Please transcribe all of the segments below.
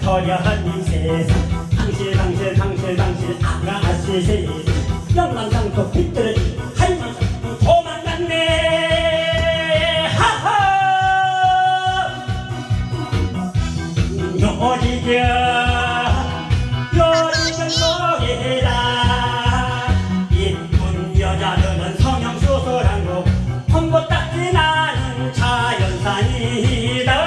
터려한 이 세상. 당실 당실 당실 당실 아가씨 세상. 영광상도 빗들어지 할머니 도망갔네. 하하! 요지경 요지경 속에다 이쁜 여자들은 성형수술한 거. 홍보 딱지 나는 자연산이다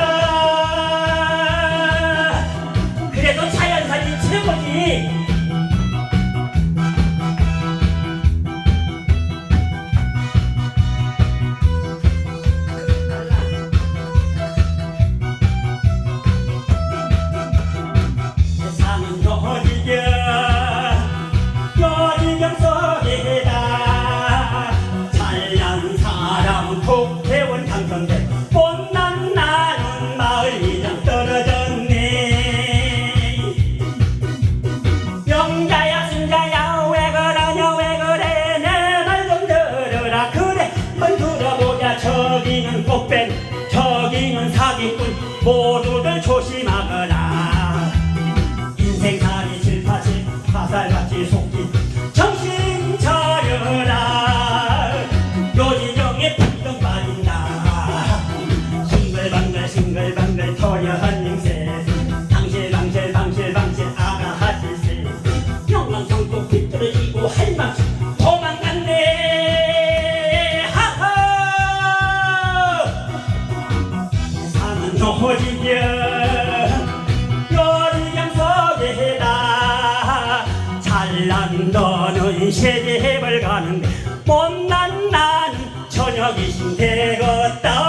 당선돼 못난 나는 마을 이장 떨어졌네. 영자야 순자야 왜 그러냐 왜 그래? 내 말 좀 들어라. 그래 만 들어보자. 저기는 꽃뱀 저기는 사기꾼. 모두들 조심하거라 화려한 행세 당실 당실 당실 당실 아가 하실세 영광성도 비뚤어지고 한방씩 도망간대 하하! 산은 노지경 요리양석에다. 잘난 너는 세계벌 가는데 못난 나는 저녁이신 되겄다